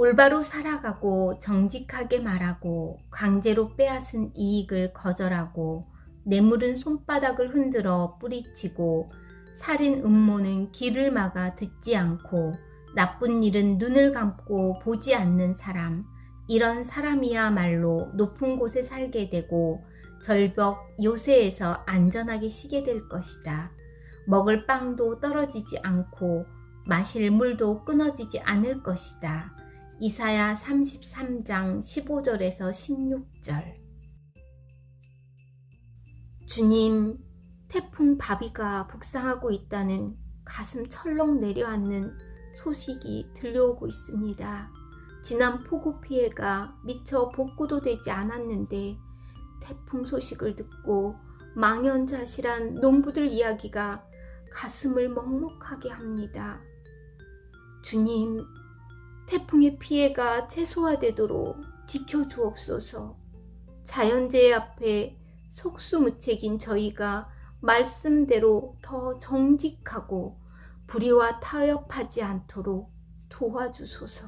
올바로 살아가고 정직하게 말하고 강제로 빼앗은 이익을 거절하고 뇌물은 손바닥을 흔들어 뿌리치고 살인 음모는 길을 막아 듣지 않고 나쁜 일은 눈을 감고 보지 않는 사람 이런 사람이야말로 높은 곳에 살게 되고 절벽 요새에서 안전하게 쉬게 될 것이다. 먹을 빵도 떨어지지 않고 마실 물도 끊어지지 않을 것이다. 이사야 33장 15절에서 16절. 주님, 태풍 바비가 북상하고 있다는 가슴 철렁 내려앉는 소식이 들려오고 있습니다. 지난 폭우 피해가 미처 복구도 되지 않았는데 태풍 소식을 듣고 망연자실한 농부들 이야기가 가슴을 먹먹하게 합니다. 주님, 태풍의 피해가 최소화되도록 지켜주옵소서. 자연재해 앞에 속수무책인 저희가 말씀대로 더 정직하고 불의와 타협하지 않도록 도와주소서.